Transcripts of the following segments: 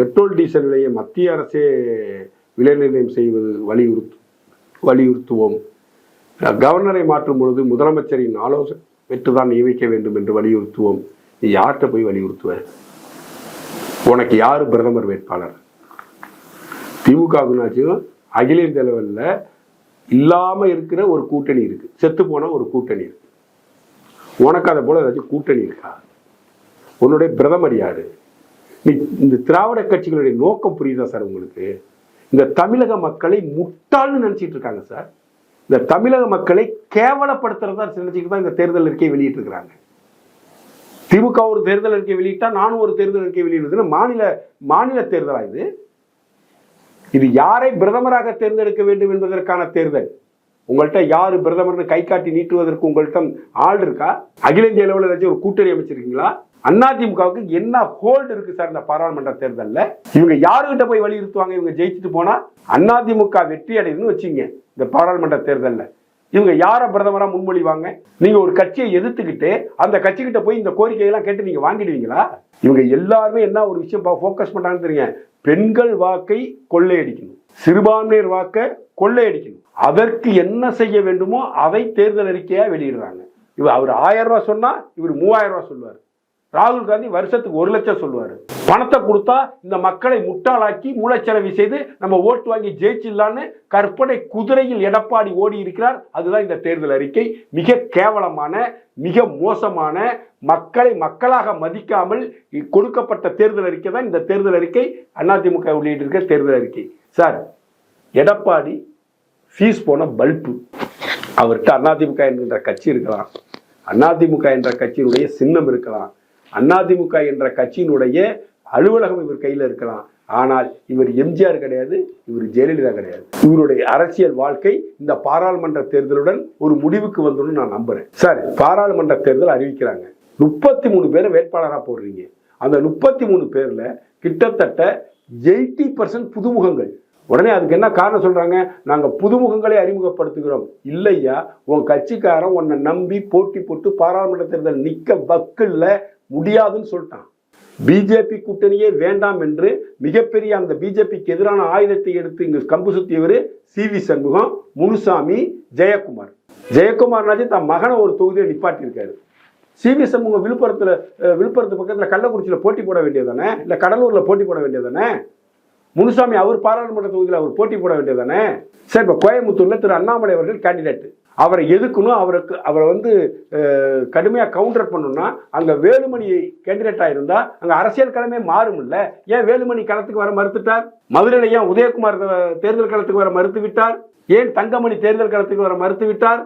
Petrol diesel விலையை மத்திய அரசே விலை நிர்ணயம் செய்வது வலியுறுத்து வலியுறுத்துவோம். கவர்னரை மாற்றும் பொழுது முதலமைச்சரின் ஆலோசனை பெற்றுதான் நியமிக்க வேண்டும் என்று வலியுறுத்துவோம். நீ யார்கிட்ட போய் வலியுறுத்துவ? உனக்கு யார் பிரதமர் வேட்பாளர்? திமுகவுனாச்சும் அகில இந்திய லெவலில் இல்லாமல் இருக்கிற ஒரு கூட்டணி இருக்கு. செத்து போன ஒரு கூட்டணி இருக்கு. உனக்கு அதை போல ஏதாச்சும் கூட்டணி இருக்கா? உன்னுடைய பிரதமர் யாரு? இந்த திராவிட கட்சிகளுடைய நோக்கம் புரியுதா சார் உங்களுக்கு? இந்த தமிழக மக்களை முட்டாள்னு நினைச்சிட்டு இருக்காங்க சார். இந்த தமிழக மக்களை கேவலப்படுத்துறதா நினைச்சிட்டு தான் இந்த தேர்தல் அறிக்கையை வெளியிட்டு இருக்கிறாங்க. திமுக ஒரு தேர்தல் அறிக்கை வெளியிட்டா நானும் ஒரு தேர்தல் அறிக்கை வெளியிடுதுன்னு மாநில மாநில தேர்தலா இது? இது யாரை பிரதமராக தேர்ந்தெடுக்க வேண்டும் என்பதற்கான தேர்தல். உங்கள்கிட்ட யாரு பிரதமர்னு கை காட்டி நீட்டுவதற்கு உங்கள்கிட்ட ஆள் இருக்கா? அகில இந்திய அளவில் ஏதாச்சும் ஒரு கூட்டணி அமைச்சிருக்கீங்களா? அதிமுகவுக்கு என்ன ஹோல்டு இருக்கு சார் இந்த பாராளுமன்ற தேர்தலில்? இவங்க யாருகிட்ட போய் வலியுறுத்துவாங்க? இவங்க ஜெயிச்சுட்டு போனா அதிமுக வெற்றி அடையுதுன்னு வச்சுங்க இந்த பாராளுமன்ற தேர்தலில். இவங்க யாரை பிரதமரா முன்மொழிவாங்க? நீங்க ஒரு கட்சியை எதிர்த்துக்கிட்டு அந்த கட்சிக்கிட்ட போய் இந்த கோரிக்கையெல்லாம் கேட்டு நீங்க வாங்கிடுவீங்களா? இவங்க எல்லாருமே என்ன ஒரு விஷயம் ஃபோக்கஸ் பண்றாங்கன்னு தெரியுங்க. பெண்கள் வாக்கை கொள்ளையடிக்கணும். சிறுபான்மையர் வாக்கை கொள்ளையடிக்கணும். அதற்கு என்ன செய்ய வேண்டுமோ அதை தேர்தல் அறிக்கையா வெளியிடுறாங்க. இவர் அவர் ஆயிரம் ரூபா சொன்னா இவர் மூவாயிரம் ரூபா சொல்லுவார். ராகுல் காந்தி வருஷத்துக்கு ஒரு லட்சம் சொல்லுவார். பணத்தை கொடுத்தா இந்த மக்களை முட்டாளாக்கி மூளைச்சலவை செய்து நம்ம ஓட்டு வாங்கி ஜெயிச்சிடலான்னு கற்பனை குதிரையில் எடப்பாடி ஓடி இருக்கிறார். அதுதான் இந்த தேர்தல் அறிக்கை. மிக கேவலமான மிக மோசமான மக்களை மக்களாக மதிக்காமல் கொடுக்கப்பட்ட தேர்தல் அறிக்கை தான் இந்த தேர்தல் அறிக்கை. அதிமுக வெளியிட்டிருக்க தேர்தல் அறிக்கை. சார் எடப்பாடி ஃபீஸ் போன பல்பு அவர்கிட்ட அதிமுக என்கின்ற கட்சி இருக்கலாம். அதிமுக என்ற கட்சியினுடைய சின்னம் இருக்கலாம். அதிமுக என்ற கட்சியினுடைய அலுவலகம் இவர் கையில் இருக்கலாம். ஆனால் இவர் எம்ஜிஆர் கிடையாது இவர் ஜெயலலிதா கிடையாது. இவருடைய அரசியல் வாழ்க்கை இந்த பாராளுமன்ற தேர்தலுடன் ஒரு முடிவுக்கு வந்துடும் நான் நம்புறேன். சார் பாராளுமன்ற தேர்தல் அறிவிக்கிறாங்க. முப்பத்தி மூணு பேரை வேட்பாளராக போடுறீங்க. அந்த முப்பத்தி மூணு பேர்ல கிட்டத்தட்ட எயிட்டி பர்சன்ட் புதுமுகங்கள். உடனே அதுக்கு என்ன காரணம் சொல்றாங்க? நாங்க புதுமுகங்களை அறிமுகப்படுத்துகிறோம். இல்லையா? உன் கட்சிக்காரன் உன்னை நம்பி போட்டி போட்டு பாராளுமன்ற தேர்தல் நிக்க வக்கில்ல. முடியாதுன்னு சொல்லிட்டான். பிஜேபி கூட்டணியே வேண்டாம் என்று மிகப்பெரிய அந்த பிஜேபிக்கு எதிரான ஆயுதத்தை எடுத்து இங்கு கம்பு சுத்தியவர் சி வி சண்முகம் முனுசாமி ஜெயக்குமார். ஜெயக்குமார்னாச்சு தன் மகனை ஒரு தொகுதியில் நிப்பாட்டியிருக்காரு. சி வி சண்முகம் விழுப்புரத்தில் விழுப்புரத்து பக்கத்தில் கள்ளக்குறிச்சியில் போட்டி போட வேண்டியதானே இல்லை கடலூரில் போட்டி போட வேண்டியதானே முனுசாமி அவர் பாராளுமன்ற தொகுதியில் அவர் போட்டி போட வேண்டியதானே சரி இப்போ கோயம்புத்தூரில் திரு அண்ணாமலை அவர்கள் கேண்டிடேட் அவரை எதுக்கணும் அவருக்கு அவரை வந்து கடுமையாக கவுண்டர் பண்ணணும்னா அங்கே வேலுமணி கேண்டிடேட்டாக இருந்தால் அங்கே அரசியல் களமே மாறும் இல்லை ஏன் வேலுமணி களத்துக்கு வர மறுத்துட்டார்? மதுரையில் ஏன் உதயகுமார் தேர்தல் களத்துக்கு வர மறுத்து விட்டார்? ஏன் தங்கமணி தேர்தல் களத்துக்கு வர மறுத்து விட்டார்?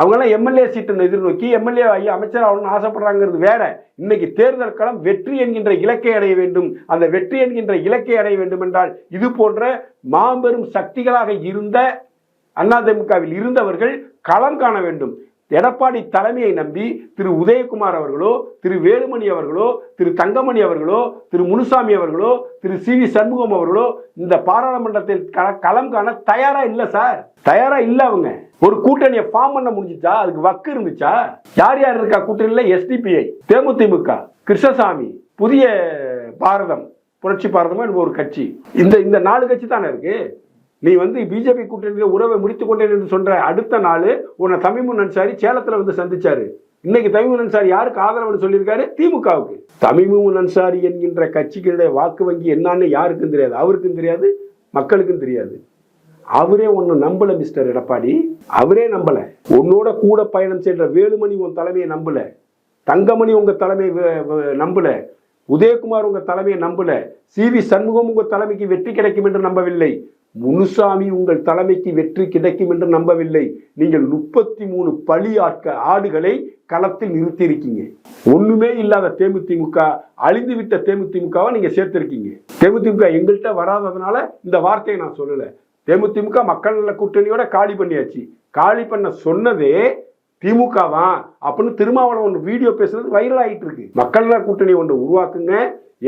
அவங்கெல்லாம் எம்எல்ஏ சீட்டை எதிர்நோக்கி எம்எல்ஏ ஐயா அமைச்சர் ஆகணும்னு ஆசைப்படுறாங்கிறது வேற. இன்னைக்கு தேர்தல் களம் வெற்றி என்கின்ற இலக்கை அடைய வேண்டும். அந்த வெற்றி என்கின்ற இலக்கை அடைய வேண்டும் என்றால் இது போன்ற மாபெரும் சக்திகளாக இருந்த அதிமுகவில் இருந்தவர்கள் களம் காண வேண்டும். எடப்பாடி தலைமையை நம்பி திரு உதயகுமார் அவர்களோ திரு வேலுமணி அவர்களோ திரு தங்கமணி அவர்களோ திரு முனுசாமி அவர்களோ திரு சி வி சண்முகம் அவர்களோ இந்த பாராளுமன்றத்தில் களம் காண தயாரா இல்ல சார். தயாரா இல்ல அவங்க. ஒரு கூட்டணியை ஃபார்ம் பண்ண முடிஞ்சுச்சா? அதுக்கு வக்கு இருந்துச்சா? யார் யார் இருக்கா? கூட்டணியில் எஸ்டிபிஐ தேமுதிமுக கிருஷ்ணசாமி புதிய பாரதம் புரட்சி பாரதம் ஒரு கட்சி. இந்த இந்த நாலு கட்சி தானே இருக்கு? நீ வந்து பிஜேபி கூட்டணியில் உறவை முடித்து கொண்டேன் என்று சொல்ற அடுத்த நாள் உன்னை தமிமுன் அன்சாரி சேலத்தில் வந்து சந்திச்சாரு. இன்னைக்கு தமிமுன் அன்சாரி யாருக்கு ஆதரவுன்னு சொல்லியிருக்காரு? திமுகவுக்கு. தமிமுன் அன்சாரி என்கின்ற கட்சிகளுடைய வாக்கு வங்கி என்னன்னு யாருக்கும் தெரியாது. அவருக்கும் தெரியாது மக்களுக்கும் தெரியாது. அவரே ஒன்னு நம்பல மிஸ்டர் எடப்பாடி. அவரே நம்பல. உன்னோட கூட பயணம் செய்கிற வேலுமணி உன் தலைமையை நம்பல. தங்கமணி உங்க தலைமை நம்பல. உதயகுமார் உங்க தலைமையை நம்பல. சி வி சண்முகம் உங்க தலைமைக்கு வெற்றி கிடைக்கும் என்று நம்பவில்லை. முனுசாமி உங்கள் தலைமைக்கு வெற்றி கிடைக்கும் என்று நம்பவில்லை. நீங்கள் முப்பத்தி மூணு பழி ஆட்க ஆடுகளை களத்தில் நிறுத்தியிருக்கீங்க. ஒண்ணுமே இல்லாத தேமுதிமுக அழிந்து விட்ட தேமுதிமுகவை நீங்க சேர்த்திருக்கீங்க. தேமுதிமுக எங்கள்கிட்ட வராததுனால இந்த வார்த்தையை நான் சொல்லல. தேமுதிமுக மக்கள் நல கூட்டணியோட காலி பண்ணியாச்சு. காலி பண்ண சொன்னதே திமுக தான் அப்படின்னு திருமாவளவன் ஒன்று வீடியோ பேசுறது வைரல் ஆகிட்டு இருக்கு. மக்கள் நல கூட்டணி ஒன்று உருவாக்குங்க.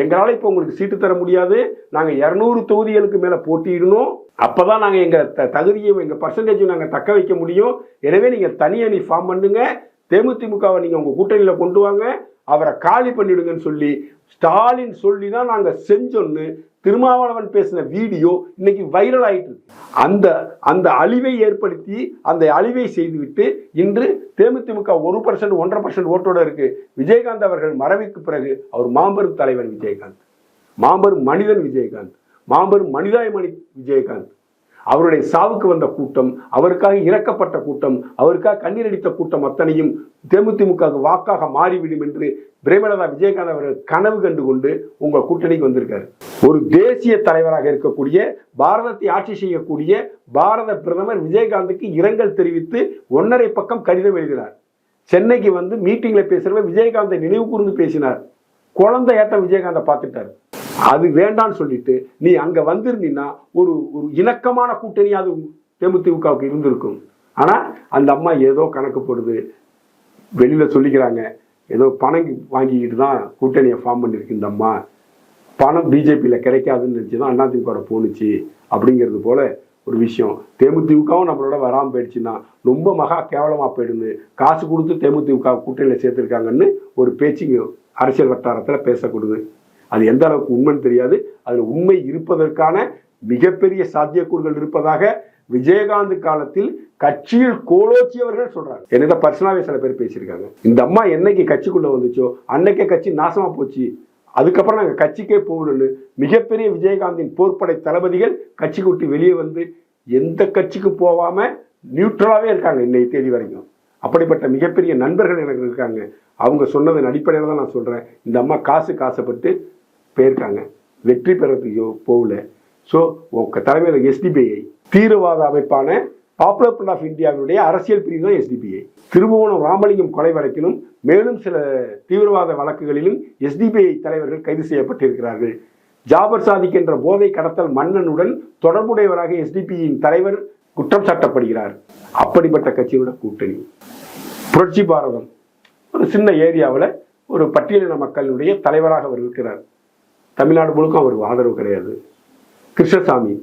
எங்களால் இப்போ உங்களுக்கு சீட்டு தர முடியாது. நாங்கள் இரநூறு தொகுதிகளுக்கு மேலே போட்டியிடணும். அப்போ தான் நாங்கள் எங்கள் த தகுதியை எங்கள் பர்சன்டேஜும் நாங்கள் தக்க வைக்க முடியும். எனவே நீங்கள் தனி அணி ஃபார்ம் பண்ணுங்கள் தேமுதிமுகவை நீங்கள் உங்கள் கூட்டணியில் கொண்டு வாங்க அவரை காலி பண்ணிடுங்கன்னு சொல்லி ஸ்டாலின் சொல்லி தான் நாங்கள் செஞ்சோன்னு திருமாவளவன் பேசின வீடியோ இன்னைக்கு வைரல் ஆயிட்டு அந்த அந்த அழிவை ஏற்படுத்தி அந்த அழிவை செய்துவிட்டு இன்று தேமுதிமுக ஒரு பர்சன்ட் ஒன்றரை பர்சன்ட் ஓட்டோட இருக்கு. விஜயகாந்த் அவர்கள் மறைவுக்கு பிறகு அவர் மாபெரும் தலைவன் விஜயகாந்த். மாபெரும் மனிதன் விஜயகாந்த். மாபெரும் மனிதாயமணி விஜயகாந்த். அவருடைய சாவுக்கு வந்த கூட்டம் அவருக்காக இறக்கப்பட்ட கூட்டம் அவருக்காக கண்ணீர் அடித்த கூட்டம் அத்தனையும் தேமுதிமுக வாக்காக மாறிவிடும் என்று பிரேமலதா விஜயகாந்த் அவர்கள் கனவு கண்டு கொண்டு உங்கள் கூட்டணிக்கு வந்திருக்காரு. ஒரு தேசிய தலைவராக இருக்கக்கூடிய பாரதத்தை ஆட்சி செய்யக்கூடிய பாரத பிரதமர் விஜயகாந்துக்கு இரங்கல் தெரிவித்து ஒன்னரை பக்கம் கடிதம் எழுதினார். சென்னைக்கு வந்து மீட்டிங்கில் பேசுகிறவ விஜயகாந்தை நினைவு கூர்ந்து பேசினார். குழந்தை ஏட்டம் விஜயகாந்தை பார்த்துட்டாரு. அது வேண்டான்னு சொல்லிட்டு நீ அங்க வந்திருந்தீங்கன்னா ஒரு ஒரு இணக்கமான கூட்டணி அது தேமுதிமுகவுக்கு இருந்திருக்கும். ஆனா அந்த அம்மா ஏதோ கணக்கு போடுது. வெளியில சொல்லிக்கிறாங்க ஏதோ பணம் வாங்கிக்கிட்டு தான் கூட்டணியை ஃபார்ம் பண்ணிருக்கு இந்த அம்மா. பணம் பிஜேபியில் கிடைக்காதுன்னு நினச்சி தான் அதிமுக போணுச்சு அப்படிங்கிறது போல ஒரு விஷயம். தேமுதிகவும் நம்மளோட வராமல் போயிடுச்சுன்னா ரொம்ப மகா கேவலமாக போயிடுது. காசு கொடுத்து தேமுதிக கூட்டணியில் சேர்த்துருக்காங்கன்னு ஒரு பேச்சுங்க அரசியல் வட்டாரத்தில் பேசக்கூடுது அது எந்த அளவுக்கு உண்மைன்னு தெரியாது. அதில் உண்மை இருப்பதற்கான மிகப்பெரிய சாத்தியக்கூறுகள் இருப்பதாக விஜயகாந்த் காலத்தில் கட்சியில் கோலோச்சியவர்கள் சொல்றாங்க. என்னதான் பர்சனாவே சில பேர் பேசியிருக்காங்க. இந்த அம்மா என்னைக்கு கட்சிக்குள்ள வந்துச்சோ அன்னைக்கே கட்சி நாசமா போச்சு. அதுக்கப்புறம் நாங்கள் கட்சிக்கே போகணும்னு மிகப்பெரிய விஜயகாந்தின் போர்ப்படை தளபதிகள் கட்சிக்கு விட்டு வெளியே வந்து எந்த கட்சிக்கு போகாம நியூட்ரலாகவே இருக்காங்க இன்னைக்கு தேதி வரைக்கும். அப்படிப்பட்ட மிகப்பெரிய நண்பர்கள் எனக்கு இருக்காங்க. அவங்க சொன்னதன் அடிப்படையில் தான் நான் சொல்கிறேன் இந்த அம்மா காசு காசப்பட்டு போயிருக்காங்க. வெற்றி பெறதுக்கு போகல. ஸோ உங்க தலைமையில் எஸ்டிபிஐ தீவிரவாத அமைப்பான பாப்புலர் ஃப்ரண்ட் ஆஃப் இந்தியாவினுடைய அரசியல் பிரிவு தான் எஸ்டிபிஐ திருபுவனம் ராமலிங்கம் கொலை வழக்கிலும் மேலும் சில தீவிரவாத வழக்குகளிலும் எஸ்டிபிஐ தலைவர்கள் கைது செய்யப்பட்டிருக்கிறார்கள். ஜாபர் சாதிக் என்ற போதை கடத்தல் மன்னனுடன் தொடர்புடையவராக எஸ்டிபியின் தலைவர் குற்றம் சாட்டப்படுகிறார். அப்படிப்பட்ட கட்சியோட கூட்டணி. புரட்சி பாரதம் ஒரு சின்ன ஏரியாவில் ஒரு பட்டியலின மக்களுடைய தலைவராக அவர் இருக்கிறார். தமிழ்நாடு முழுக்க அவருக்கு ஆதரவு கிடையாது. கிருஷ்ணசாமி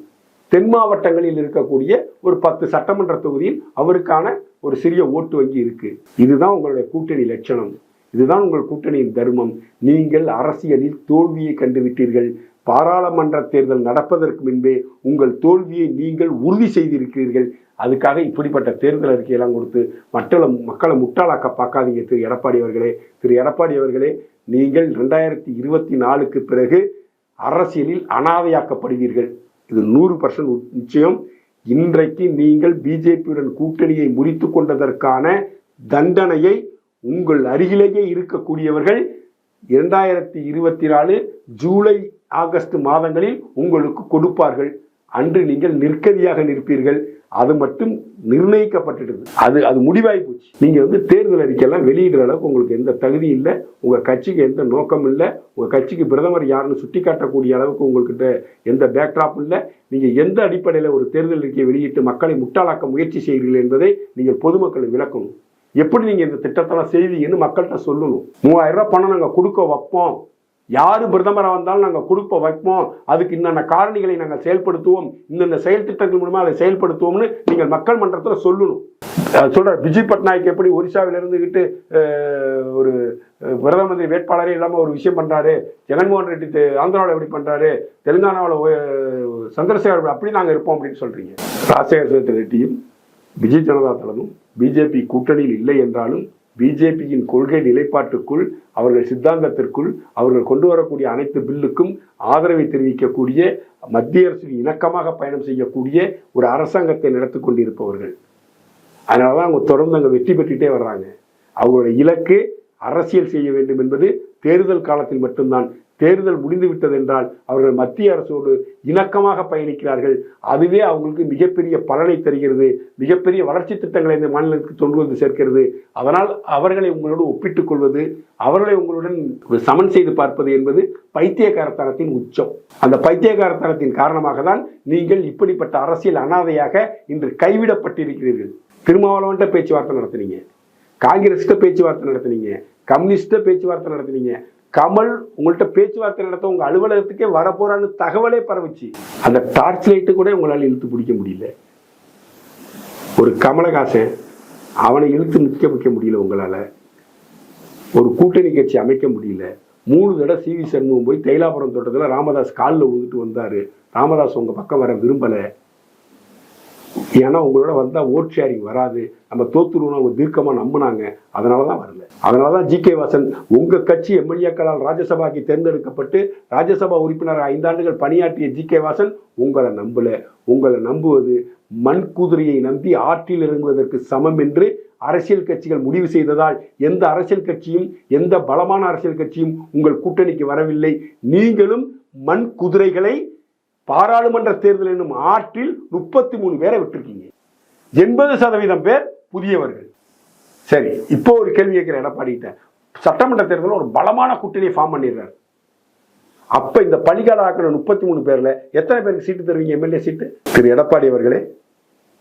தென் மாவட்டங்களில் இருக்கக்கூடிய ஒரு பத்து சட்டமன்ற தொகுதியில் அவருக்கான ஒரு சிறிய ஓட்டு வங்கி இருக்கு. இதுதான் உங்களுடைய கூட்டணி லட்சணம். இதுதான் உங்கள் கூட்டணியின் தர்மம். நீங்கள் அரசியலில் தோல்வியை கண்டுவிட்டீர்கள். பாராளுமன்ற தேர்தல் நடப்பதற்கு முன்பே உங்கள் தோல்வியை நீங்கள் உறுதி செய்திருக்கிறீர்கள். அதுக்காக இப்படிப்பட்ட தேர்தல் அறிக்கையெல்லாம் கொடுத்து மக்களை மக்களை முட்டாளாக்க பார்க்காதீங்க திரு எடப்பாடி அவர்களே. திரு எடப்பாடி அவர்களே நீங்கள் ரெண்டாயிரத்தி இருபத்தி நாலுக்கு பிறகு அரசியலில் அனாதையாக்கப்படுவீர்கள். இது நூறு பர்சன்ட் நிச்சயம். இன்றைக்கு நீங்கள் பிஜேபியுடன் கூட்டணியை முறித்து கொண்டதற்கான தண்டனையை உங்கள் அருகிலேயே இருக்கக்கூடியவர்கள் இரண்டாயிரத்தி இருபத்தி நாலு ஜூலை ஆகஸ்ட் மாதங்களில் உங்களுக்கு கொடுப்பார்கள். அன்று நீங்கள் நிற்கதியாக நிற்பீர்கள். அது மட்டும் நிர்ணயிக்கப்பட்டுடுது. அது அது முடிவாகி போச்சு. நீங்க வந்து தேர்தல் அறிக்கையெல்லாம் வெளியிடுற அளவுக்கு உங்களுக்கு எந்த தகுதி இல்லை உங்க கட்சிக்கு எந்த நோக்கம் இல்லை உங்க கட்சிக்கு பிரதமர் யாருன்னு சுட்டி காட்டக்கூடிய அளவுக்கு உங்கள்கிட்ட எந்த பேக்ட்ராப் இல்லை. நீங்க எந்த அடிப்படையில் ஒரு தேர்தல் அறிக்கையை வெளியிட்டு மக்களை முட்டாளாக்க முயற்சி செய்கிறீர்கள் என்பதை நீங்கள் பொதுமக்களை விளக்கணும். எப்படி நீங்க இந்த திட்டத்தெல்லாம் செய்வீங்கன்னு மக்கள்கிட்ட சொல்லணும். மூவாயிரம் ரூபாய் பணம் நாங்கள் கொடுக்க வைப்போம். யார் பிரதமராக வந்தாலும் நாங்கள் கொடுப்ப வைப்போம். அதுக்கு இன்னென்ன காரணிகளை நாங்கள் செயல்படுத்துவோம் இந்தந்த செயல் திட்டங்கள் மூலமாக அதை செயல்படுத்துவோம்னு நீங்கள் மக்கள் மன்றத்தில் சொல்லணும். சொல்கிறார் விஜய் பட்நாயக் எப்படி ஒரிசாவில் இருந்துக்கிட்டு ஒரு அஹ், பிரதம மந்திரி வேட்பாளரே இல்லாமல் ஒரு விஷயம் பண்ணுறாரு ஜெகன்மோகன் ரெட்டி ஆந்திராவில் எப்படி பண்ணுறாரு தெலுங்கானாவில் சந்திரசேகர் அப்படி நாங்கள் இருப்போம் அப்படின்னு சொல்றீங்க. ராஜசேகர ரெட்டியும் விஜய் ஜனதா தளமும் பிஜேபி கூட்டணியில் இல்லை என்றாலும் பிஜேபியின் கொள்கை நிலைப்பாட்டுக்குள் அவர்கள் சித்தாந்தத்திற்குள் அவர்கள் கொண்டு வரக்கூடிய அனைத்து பில்லுக்கும் ஆதரவை தெரிவிக்கக்கூடிய மத்திய அரசுக்கு இணக்கமாக பயணம் செய்யக்கூடிய ஒரு அரசாங்கத்தை நடத்தி கொண்டிருப்பவர்கள். அதனால தான் அவங்க தொடர்ந்து அங்கே வெற்றி பெற்றுட்டே வர்றாங்க. அவங்களோட இலக்கு அரசியல் செய்ய வேண்டும் என்பது தேர்தல் காலத்தில் மட்டும்தான். தேர்தல் முடிந்துவிட்டது என்றால் அவர்கள் மத்திய அரசோடு இணக்கமாக பயணிக்கிறார்கள். அதுவே அவங்களுக்கு மிகப்பெரிய பலனை தருகிறது. மிகப்பெரிய வளர்ச்சி திட்டங்களை இந்த மாநிலத்துக்கு கொண்டு வந்து சேர்க்கிறது. அதனால் அவர்களை உங்களோடு ஒப்பிட்டுக் கொள்வது அவர்களை உங்களுடன் சமன் செய்து பார்ப்பது என்பது பைத்தியகாரத்தனத்தின் உச்சம். அந்த பைத்தியகாரத்தனத்தின் காரணமாக தான் நீங்கள் இப்படிப்பட்ட அரசியல் அனாதையாக இன்று கைவிடப்பட்டிருக்கிறீர்கள். திருமாவளவன்ட்ட பேச்சுவார்த்தை நடத்துனீங்க. காங்கிரஸ்கிட்ட பேச்சுவார்த்தை நடத்துனீங்க. கம்யூனிஸ்ட பேச்சுவார்த்தை நடத்துனீங்க. கமல் உங்கள்கிட்ட பேச்சுவார்த்தை நடத்த உங்க அலுவலகத்துக்கே வரப்போறான்னு தகவலே பரவுச்சு. அந்த டார்ச் லைட்டு கூட உங்களால் இழுத்து பிடிக்க முடியல. ஒரு கமலஹாசன் அவனை இழுத்து நிற்க வைக்க முடியல உங்களால். ஒரு கூட்டணி கட்சி அமைக்க முடியல. மூணு தடவை சி வி சண்முகம் போய் தைலாபுரம் தோட்டத்தில் ராமதாஸ் காலில் விழுந்துட்டு வந்தார். ராமதாஸ் உங்கள் பக்கம் வர விரும்பலை. ஏன்னா உங்களோட வந்தால் ஓட் ஷேரிங் வராது. நம்ம தோத்துருவோம் அவங்க தீர்க்கமாக நம்பினாங்க. அதனால தான் வரல. அதனால தான் ஜி கே வாசன் உங்கள் கட்சி எம்எல்ஏக்களால் ராஜ்யசபாக்கு தேர்ந்தெடுக்கப்பட்டு ராஜ்யசபா உறுப்பினர் ஐந்தாண்டுகள் பணியாற்றிய ஜி கே வாசன் உங்களை நம்பல. உங்களை நம்புவது மண் குதிரையை நம்பி ஆற்றில் இறங்குவதற்கு சமம் என்று அரசியல் கட்சிகள் முடிவு செய்ததால் எந்த அரசியல் கட்சியும் எந்த பலமான அரசியல் கட்சியும் உங்கள் கூட்டணிக்கு வரவில்லை. நீங்களும் மண் குதிரைகளை பாராளுமன்ற தேர்தல் என்னும் ஆற்றில் முப்பத்தி மூணு பேரை விட்டுருக்கீங்க. எண்பது சதவீதம் பேர் புதியவர்கள். சரி இப்போ ஒரு கேள்வி கேட்கிற எடப்பாடிகிட்ட சட்டமன்ற தேர்தலில் ஒரு பலமான கூட்டணியை ஃபார்ம் பண்ணிடுறாரு. அப்ப இந்த பலிகால ஆக்கின முப்பத்தி மூணு பேர்ல எத்தனை பேருக்கு சீட்டு தருவீங்க எம்எல்ஏ சீட்டு? திரு எடப்பாடி அவர்களே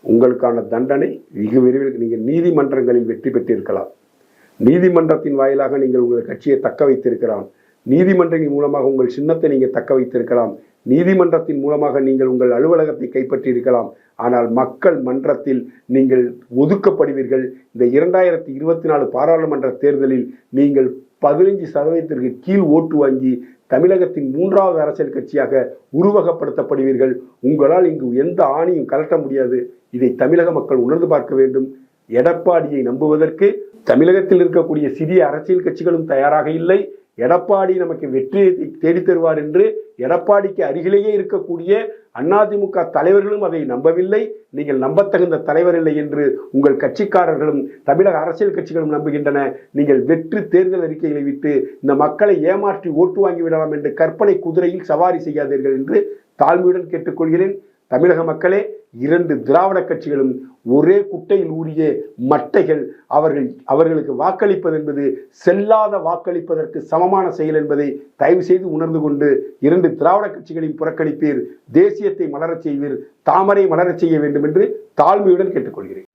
உங்களுக்கான தண்டனை வெகு விரைவில் நீங்கள் நீதிமன்றங்களில் வெற்றி பெற்றிருக்கலாம். நீதிமன்றத்தின் வாயிலாக நீங்கள் உங்கள் கட்சியை தக்க வைத்திருக்கலாம். நீதிமன்றங்கள் மூலமாக உங்கள் சின்னத்தை நீங்கள் தக்க வைத்திருக்கலாம். நீதிமன்றத்தின் மூலமாக நீங்கள் உங்கள் அலுவலகத்தை கைப்பற்றி இருக்கலாம் ஆனால் மக்கள் மன்றத்தில் நீங்கள் ஒதுக்கப்படுவீர்கள். இந்த இரண்டாயிரத்தி இருபத்தி நாலு பாராளுமன்ற தேர்தலில் நீங்கள் பதினைஞ்சு சதவீதத்திற்கு கீழ் ஓட்டு வாங்கி தமிழகத்தின் மூன்றாவது அரசியல் கட்சியாக உருவகப்படுத்தப்படுவீர்கள். உங்களால் இங்கு எந்த ஆணையும் கலட்ட முடியாது. இதை தமிழக மக்கள் உணர்ந்து பார்க்க வேண்டும். எடப்பாடியை நம்புவதற்கு தமிழகத்தில் இருக்கக்கூடிய சிறிய அரசியல் கட்சிகளும் தயாராக இல்லை. எடப்பாடி நமக்கு வெற்றியை தேடி தருவார் என்று எடப்பாடிக்கு அருகிலேயே இருக்கக்கூடிய அதிமுக தலைவர்களும் அதை நம்பவில்லை. நீங்கள் நம்பத்தகுந்த தலைவர் இல்லை என்று உங்கள் கட்சிக்காரர்களும் தமிழக அரசியல் கட்சிகளும் நம்புகின்றன. நீங்கள் வெற்றி தேர்தல் அறிக்கைகளை விட்டு இந்த மக்களை ஏமாற்றி ஓட்டு வாங்கி விடலாம் என்று கற்பனை குதிரையில் சவாரி செய்யாதீர்கள் என்று தாழ்மையுடன் கேட்டுக்கொள்கிறேன். தமிழக மக்களே இரண்டு திராவிட கட்சிகளும் ஒரே குட்டையில் ஊறிய மட்டைகள் அவர்கள் அவர்களுக்கு வாக்களிப்பது என்பது செல்லாத வாக்களிப்பதற்கு சமமான செயல் என்பதை தயவு செய்து உணர்ந்து கொண்டு இரண்டு திராவிட கட்சிகளையும் புறக்கணிப்பீர். தேசியத்தை மலரச் செய்வீர். தாமரை மலரச் செய்ய வேண்டும் என்று தாழ்மையுடன் கேட்டுக்கொள்கிறேன்.